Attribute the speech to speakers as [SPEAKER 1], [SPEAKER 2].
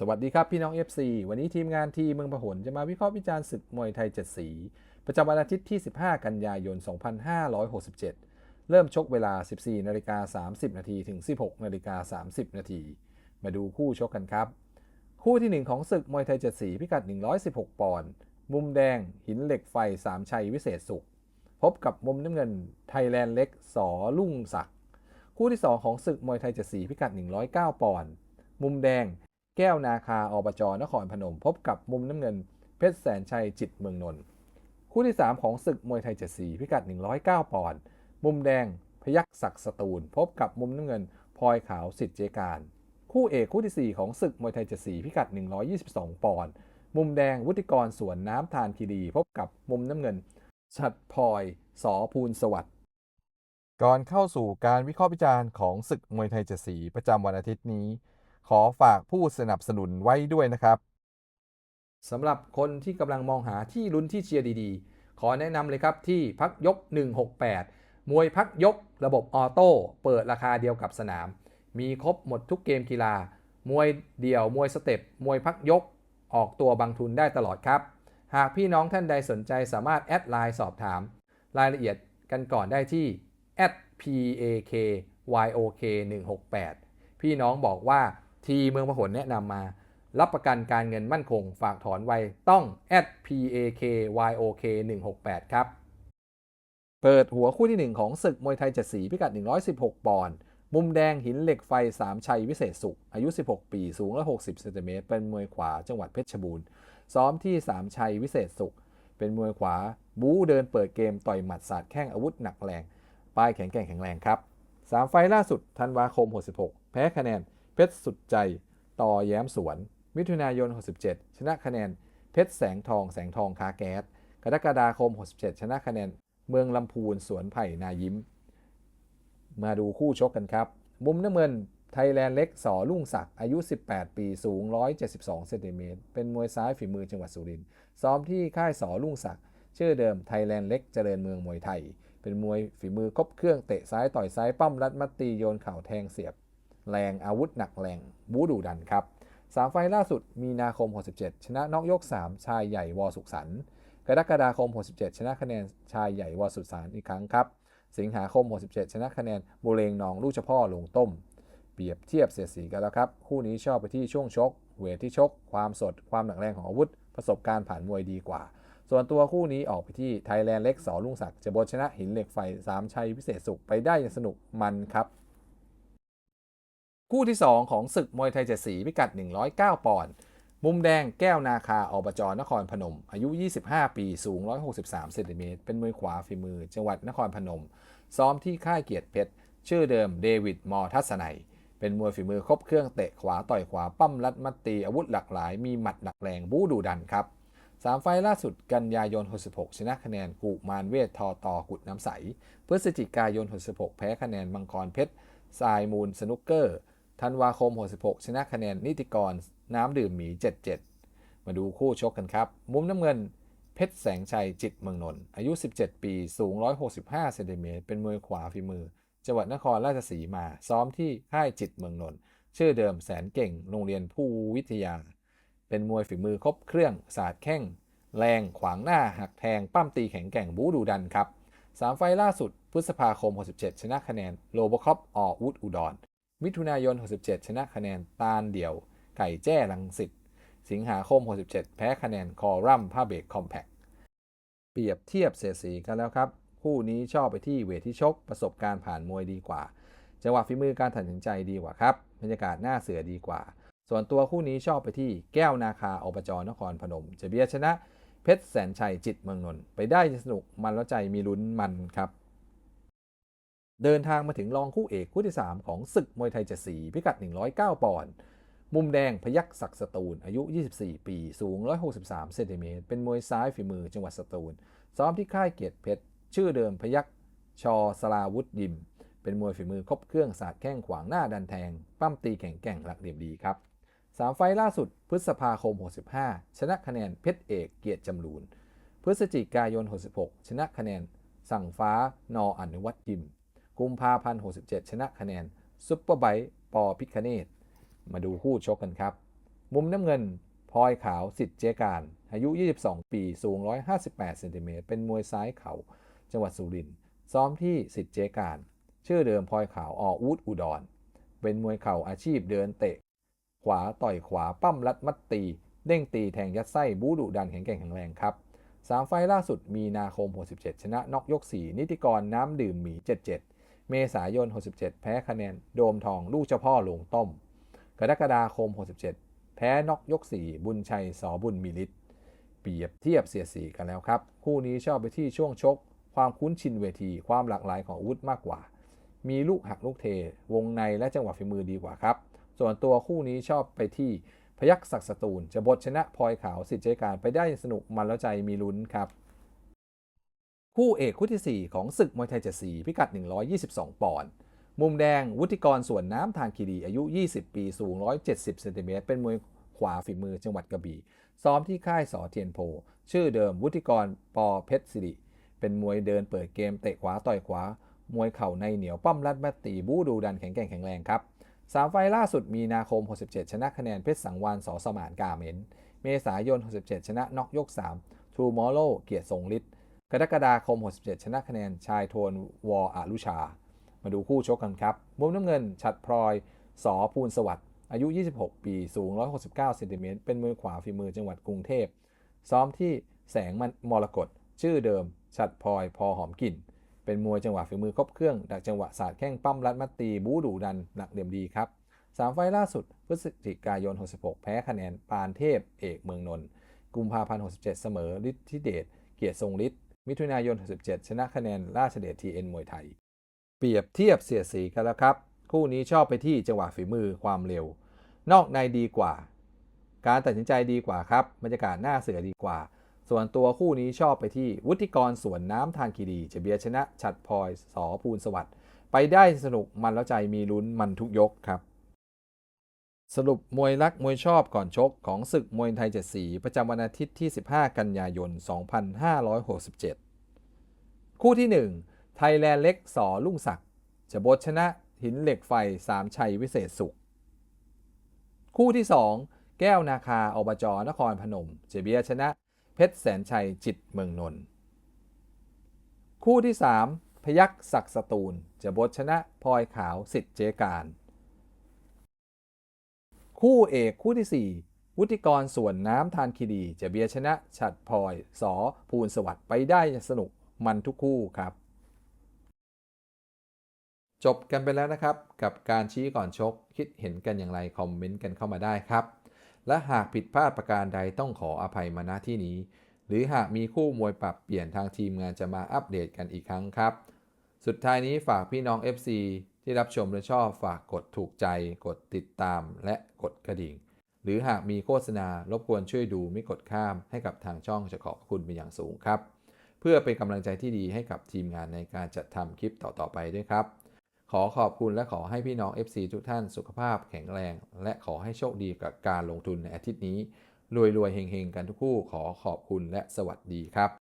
[SPEAKER 1] สวัสดีครับ พี่น้อง FC วันนี้ทีมงานทีเมืองพหลจะมาวิเคราะห์วิจารณ์ศึกมวยไทยเจ็ดสี ประจำวันอาทิตย์ที่ 15 กันยายน 2567 เริ่มชกเวลา 14นาฬิกา30 นาทีถึง 16นาฬิกา30 นาทีมาดูคู่ชกกันครับ คู่ที่ 1 ของศึกมวยไทยเจ็ดสี พิกัด 116 ปอนด์มุมแดงหินเหล็กไฟสามชัยวิเศษสุข พบกับมุมน้ำเงินไทยแลนด์เล็กสอลุ่งศักดิ์คู่ที่ 2 ของศึกมวยไทยเจ็ดสี พิกัด 109 ปอนด์มุมแดง แก้วนาคาอบจนครพนม พบกับมุมน้ำเงิน เพชรแสนชัยจิตเมืองนนท์คู่ที่ 3 ของศึกมวยไทยเจ็ดสีพิกัด 109 ปอนด์มุมแดงพยักศักสตูล พบกับมุมน้ำเงินพลอยขาวสิทธิ์เจการ คู่เอกคู่ทีสี่ 4 ของศึกมวยไทยเจ็ดสีพิกัด 122 ปอนด์มุมแดงวุฒิกรสวนน้ำทานคีรี พบกับมุมน้ำเงินชัดพลอยสอภูลสวัสดิ์ก่อนเข้าสู่การวิเคราะห์วิจารณ์ของศึกมวยไทยเจ็ดสีประจำวันอาทิตย์นี้ ขอฝากผู้สนับสนุนไว้ด้วยนะครับสำหรับคนที่กำลังมองหาที่ลุ้นที่เชียร์ดีๆ ขอแนะนำเลยครับที่พักยก 168 มวยพักยกระบบออโต้เปิดราคาเดียวกับสนาม มีครบหมดทุกเกมกีฬา มวยเดี่ยว มวยสเต็ป มวยพักยก ออกตัวบางทุนได้ตลอดครับ หากพี่น้องท่านใดสนใจสามารถแอดไลน์สอบถาม รายละเอียดกันก่อนได้ที่ @pakyok 168 พี่น้องบอกว่า ทีเมืองพหลแนะนำมา รับประกันการเงินมั่นคง ฝากถอนไวต้อง @pakyok 168ครับ เปิดหัวคู่ที่ 1 ของศึกมวยไทยเจ็ดสีพิกัด 116 ปอนด์มุมแดงหินเหล็กไฟ 3 ชัยวิเศษสุข อายุ 16 ปี สูง160เซนติเมตร เป็นมวยขวาจังหวัดเพชรบูรณ์ ซ้อมที่ 3 ชัยวิเศษสุข เป็นมวยขวา บู๊เดินเปิดเกมต่อยหมัดสาดแข้งอาวุธหนักแรงปลายแข็งแกร่งแข็งแรงครับ 3 ไฟล์ล่าสุดธันวาคม 66 แพ้คะแนน เพชรสุดใจ ต่อแย้มสวน มิถุนายน 67 ชนะคะแนน เพชรแสงทองแสงทองคาแก๊ส กรกฎาคม 67 ชนะคะแนน เมืองลำพูนสวนไผ่นายิ้ม มาดูคู่ชกกันครับ มุมน้ำเงินไทยแลนด์เล็กสอลุ่งศักดิ์อายุ 18 ปีสูง 172 เซนติเมตร เป็นมวยซ้ายฝีมือจังหวัดสุรินทร์ ซ้อมที่ค่ายสอลุ่งศักดิ์ชื่อเดิมไทยแลนด์เล็กเจริญเมืองมวยไทย เป็นมวยฝีมือครบเครื่องเตะซ้ายต่อยซ้ายปั้มรัดมัดตีโยนเข่าแทงเสียบ แรงอาวุธหนักแรงบูดุดันครับสามไฟล่าสุดมีนาคม 67 ชนะนอกยก 3 ชายใหญ่วอสุขสันกรกฎาคม 67 ชนะคะแนนชายใหญ่วอสุขสันอีกครั้งครับ สิงหาคม 67 ชนะคะแนนบุเรงนองลูกเฉพ่อลงต้ม เปรียบเทียบเสียสีกันแล้วครับ คู่นี้ชอบไปที่ช่วงชก เวทที่ชก ความสด ความหนักแรงของอาวุธ ประสบการณ์ผ่านมวยดีกว่า ส่วนตัวคู่นี้ออกไปที่ไทยแลนด์เล็กสอลุงศักดิ์จะบดชนะหินเหล็กไฟ 3 ชัยพิเศษสุขไปได้อย่างสนุกมันครับ คู่ที่ 2 ของศึกมวยไทยเจ็ดสีพิกัด 109 ปอนด์มุมแดงแก้วนาคาอบจนครพนม อายุ 25 ปี สูง 163เซนติเมตรเป็นมวยขวาฝีมือ จังหวัดนครพนม ซ้อมที่ค่ายเกียรติเพชร ชื่อเดิมเดวิดมอทัศนัย เป็นมวยฝีมือครบเครื่องเตะขวาต่อยขวาปั้มรัดมัดตีอาวุธหลากหลาย มีหมัดหนักแรงบู๊ดุดันครับสามไฟล์ล่าสุดกันยายน 66 ชนะคะแนนกุมารเวททอตอกุดน้ำใส พฤศจิกายน 66 แพ้คะแนนมังกรเพชรทรายมูลสนุกเกอร์ ธันวาคม 66 ชนะคะแนนนิติกร น้ำดื่มหมี 77 มาดูคู่ชกกันครับ มุมน้ำเงิน เพชรแสงชัยจิตเมืองนนท์อายุ 17 ปี สูง 165 เซนติเมตรเป็นมวยขวาฝีมือ จังหวัดนครราชสีมา ซ้อมที่ค่ายจิตเมืองนนท์ชื่อเดิมแสนเก่ง โรงเรียนผู้วิทยา เป็นมวยฝีมือครบเครื่องสาดแข้ง แรง ขวางหน้า หักแทง ปั้มตีแข็งแกร่ง บูดูดันครับสามไฟล่าสุด พฤษภาคม 67 ชนะคะแนน โลบคอปออวุฒอุดร มิถุนายน 67 ชนะคะแนนตาลเดี่ยว ไก่แจ้ลังสิตสิงหาคม 67 แพ้คะแนนคอรัมผ้าเบรกคอมแพคเปรียบเทียบเสียสีกันแล้วครับ คู่นี้ชอบไปที่เวทที่ชก ประสบการณ์ผ่านมวยดีกว่า จังหวะฝีมือการตัดสินใจดีกว่าครับ บรรยากาศหน้าเสือดีกว่า ส่วนตัวคู่นี้ชอบไปที่แก้วนาคาอบจนครพนม จะเบียชนะ เพชรแสนชัยจิตเมืองนนท์ไปได้สนุกมันแล้วใจมีลุ้นมันครับ เดินทางมาถึงรองคู่เอกคู่ที่ 3 ของศึกมวยไทยเจ็ดสีพิกัด 109 ปอนด์มุมแดงพยักศักดิ์สตูล อายุ 24 ปี สูง 163 เซนติเมตร เป็นมวยซ้ายฝีมือจังหวัดสตูล ซ้อมที่ค่ายเกียรติเพชร ชื่อเดิมพยักชอสลาวุธยิม เป็นมวยฝีมือครบเครื่องสาดแข้งขวางหน้าดันแทง ปั้มตีแข็งแกร่งหลักเหลี่ยมดีครับสามไฟล์ล่าสุดพฤษภาคม 65 ชนะคะแนนเพชรเอกเกียรติจำรูน พฤศจิกายน 66 ชนะคะแนนสั่งฟ้านออนุวัตยิม กุมภาพันธ์67 ชนะคะแนนซุปเปอร์ไบต์ปอพิคเนตมาดูคู่ชกกันครับ มุมน้ำเงินพลอยขาวสิทธิ์เจการ อายุ 22 ปี สูง 158เซนติเมตรเป็นมวยซ้ายเข่าจังหวัดสุรินทร์ซ้อมที่สิทธิ์เจการ ชื่อเดิมพลอยขาวออูดอุดร เป็นมวยเข่าอาชีพเดินเตะ ขวาต่อยขวาปั้มรัดมัดตี เด้งตีแทงยัดไส้บูดุดันแข็งแกร่งแข็งแรงครับสามไฟล่าสุดมีนาคม67ชนะนอกยก 4 นิติกรน้ำดื่มหมี 77 เมษายน 67 แพ้คะแนนโดมทองลูกเจ้าพ่อหลวงต้ม กรกฎาคม 67 แพ้นกยก 4 บุญชัยสอบุญมีฤทธิ์เปรียบเทียบเสียสีกันแล้วครับ คู่นี้ชอบไปที่ช่วงชก ความคุ้นชินเวที ความหลากหลายของอาวุธมากกว่า มีลูกหักลูกเท วงในและจังหวะฝีมือดีกว่าครับ ส่วนตัวคู่นี้ชอบไปที่พยักศักดิ์สตูลจะบทชนะพลอยขาวสิทธิ์เจการไปได้สนุกมันแล้วใจมีลุ้นครับ คู่เอกคู่ที่ 4 ของศึกมวยไทยเจ็ดสีพิกัด 122 ปอนด์ มุมแดงวุฒิกรส่วนน้ำทางคีรีอายุ 20 ปีสูง 170เซนติเมตรเป็นมวยขวาฝีมือจังหวัดกระบี่ ซ้อมที่ค่ายสอเทียนโพ ชื่อเดิมวุฒิกรปอเพชรสิริ เป็นมวยเดินเปิดเกมเตะขวาต่อยขวา มวยเข่าในเหนียวป้อมรัดแมตตีบู้ดูดันแข็งแกร่งแข็งแรงครับสามไฟล์ล่าสุดมีนาคม 67 ชนะคะแนนเพชรสังวานสอสมานกาเมน เมษายน 67 ชนะน็อกยก 3ทูมอโลเกียรติทรงฤทธิ์ กรกฎาคม 67 ชนะคะแนนชายโทนวออารุชา มาดูคู่ชกกันครับมุมน้ำเงินฉัดพลอยสอภูลสวัสดิ์อายุ 26 ปี สูง 169เซนติเมตรเป็นมือขวาฝีมือจังหวัดกรุงเทพ ซ้อมที่แสงมันมรกตชื่อเดิมฉัดพลอย พอหอมกลิ่น เป็นมวยจังหวะฝีมือครบเครื่อง ดักจังหวะศาสตร์แข้งปั้มรัดมัดตี บูดูดัน หนักเหลี่ยมดีครับสามไฟล์ล่าสุด พฤศจิกายน 66 แพ้คะแนนปานเทพ เอกเมืองนนท์กุมภาพันธ์67 เสมอฤทธิเดชเกียรติทรงฤทธิ์ มิถุนายน 67 ชนะคะแนนราชเดชทีเอ็นมวยไทย เปรียบเทียบเสียสีกันแล้วครับ คู่นี้ชอบไปที่จังหวะฝีมือความเร็ว นอกในดีกว่า การตัดสินใจดีกว่าครับบรรยากาศหน้าเสือดีกว่า ส่วนตัวคู่นี้ชอบไปที่วุฒิกรสวนน้ำทางคีรีจะเบียชนะ ฉัดพลอยสอภูลสวัสดิ์ไปได้สนุกมันแล้วใจมีลุ้นมันทุกยกครับ สรุปมวยรักมวยชอบก่อนชกของศึกมวยไทยเจ็ดสีประจำวันอาทิตย์ที่ 15 กันยายน 2567 คู่ที่ 1 ไทยแลนด์เล็กสอลุ่งศักดิ์จะบทชนะหินเหล็กไฟสามชัยวิเศษสุข คู่ที่ 2 แก้วนาคาอบจนครพนม เจเบียชนะ เพชรแสนชัยจิตเมืองนนท์คู่ที่ 3 พยักศักดิ์สตูลจะบทชนะพลอยขาวสิทธิ์เจการ คู่เอกคู่ที่ 4 วุฒิกรส่วนน้ำทานคีดีจะเบียชนะฉัดพลอยสอภูลสวัสดิ์ไปได้สนุกมันทุกคู่ครับ จบกันไปแล้วนะครับ กับการชี้ก่อนชกคิดเห็นกันอย่างไรคอมเมนต์กันเข้ามาได้ครับ และหากผิดพลาดประการใดต้องขออภัยมาณที่นี้ หรือหากมีคู่มวยปรับเปลี่ยนทางทีมงานจะมาอัปเดตกันอีกครั้งครับ สุดท้ายนี้ฝากพี่น้อง FC ที่รับชมและชอบฝากกดถูกใจ กดติดตามและกดกระดิ่ง หรือหากมีโฆษณารบกวนช่วยดูไม่กดข้ามให้กับทางช่องจะขอบคุณเป็นอย่างสูงครับ เพื่อเป็นกำลังใจที่ดีให้กับทีมงานในการจัดทำคลิปต่อๆไปด้วยครับ ขอขอบคุณและขอให้พี่น้อง FC ทุกท่านสุขภาพแข็งแรง และขอให้โชคดีกับการลงทุนในอาทิตย์นี้รวยๆเฮงๆกันทุกคู่ขอขอบคุณและสวัสดีครับ